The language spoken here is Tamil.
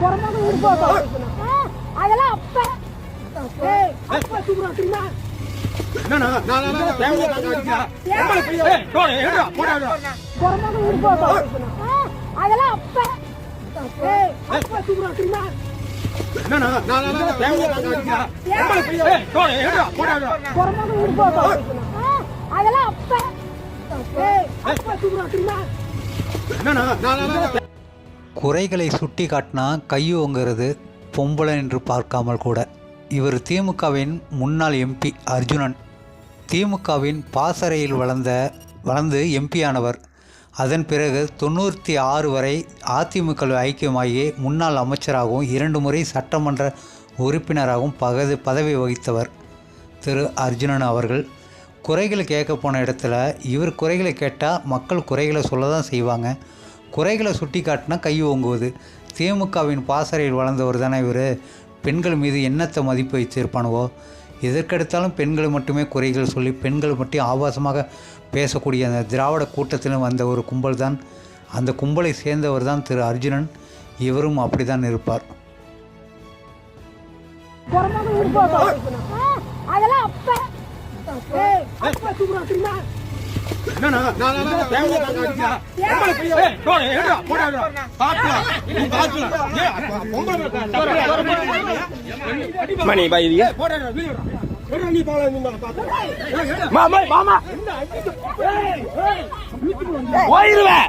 பிறந்தது உருப்பா அதெல்லாம் அப்ப ஏய், அப்ப தூக்குறா தெரியுமா பிறந்தது உருப்பா அதெல்லாம் அப்ப ஏய், அப்ப தூக்குறா தெரியுமா பிறந்தது உருப்பா அதெல்லாம் அப்ப ஏய், அப்ப தூக்குறா தெரியுமா குறைகளை சுட்டி காட்டினா கையோங்கிறது பொம்பளை என்று பார்க்காமல் கூட. இவர் திமுகவின் முன்னாள் எம்பி அர்ஜுனன். திமுகவின் பாசறையில் வளர்ந்த வளர்ந்து எம்பி ஆனவர். அதன் பிறகு தொண்ணூற்றி ஆறு வரை அதிமுக ஐக்கியமாகி முன்னாள் அமைச்சராகவும் இரண்டு முறை சட்டமன்ற உறுப்பினராகவும் பகது பதவி வகித்தவர் திரு அர்ஜுனன் அவர்கள். குறைகளை கேட்க போன இடத்துல இவர் குறைகளை கேட்டால் மக்கள் குறைகளை சொல்ல தான் செய்வாங்க. குறைகளை சுட்டி காட்டினா கை ஓங்குவது. திமுகவின் பாசறையில் வளர்ந்தவர் தானே இவர். பெண்கள் மீது என்னத்தை மதிப்பு வைத்திருப்பானுவோ? எதற்கெடுத்தாலும் பெண்களை மட்டுமே குறைகள் சொல்லி பெண்கள் மட்டும் ஆபாசமாக பேசக்கூடிய அந்த திராவிட கூட்டத்திலும் வந்த ஒரு கும்பல் தான் அந்த கும்பலை சேர்ந்தவர் தான் திரு அர்ஜுனன். இவரும் அப்படிதான் இருப்பார். அதெல்லாம் அப்ப. மணி பாய் மாமா மாமா போயிருவேன்